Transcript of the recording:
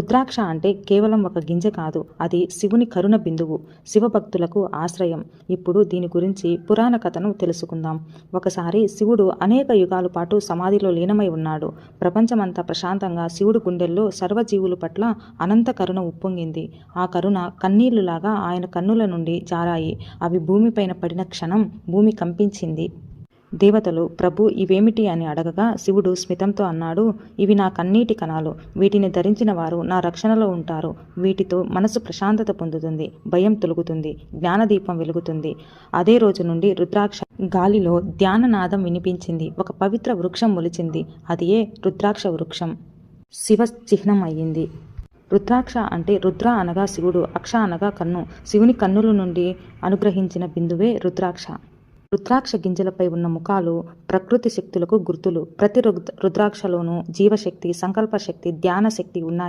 రుద్రాక్ష అంటే కేవలం ఒక గింజ కాదు అది శివుని కరుణ బిందువు శివభక్తులకు ఆశ్రయం. ఇప్పుడు దీని గురించి పురాణ కథను తెలుసుకుందాం. ఒకసారి శివుడు అనేక యుగాల పాటు సమాధిలో లీనమై ఉన్నాడు. ప్రపంచమంతా ప్రశాంతంగా శివుడు గుండెల్లో సర్వజీవుల పట్ల అనంత కరుణ ఉప్పొంగింది. ఆ కరుణ కన్నీళ్ళులాగా ఆయన కన్నుల నుండి జారాయి. అవి భూమిపైన పడిన క్షణం భూమి కంపించింది. దేవతలు ప్రభు ఇవేమిటి అని అడగగా శివుడు స్మితంతో అన్నాడు ఇవి నా కన్నీటి కణాలు వీటిని ధరించిన వారు నా రక్షణలో ఉంటారు వీటితో మనసు ప్రశాంతత పొందుతుంది భయం తొలుగుతుంది జ్ఞానదీపం వెలుగుతుంది. అదే రోజు నుండి రుద్రాక్ష గాలిలో ధ్యాననాదం వినిపించింది ఒక పవిత్ర వృక్షం మొలిచింది అదియే రుద్రాక్ష వృక్షం? శివ చిహ్నం అయ్యింది. రుద్రాక్ష అంటే రుద్ర అనగా శివుడు అక్ష అనగా కన్ను శివుని కన్నుల నుండి అనుగ్రహించిన బిందువే రుద్రాక్ష. రుద్రాక్ష గింజలపై ఉన్న ముఖాలు ప్రకృతి శక్తులకు గుర్తులు. ప్రతి రుద్- రుద్రాక్షలోనూ జీవశక్తి సంకల్ప శక్తి ధ్యాన శక్తి ఉన్నాయి.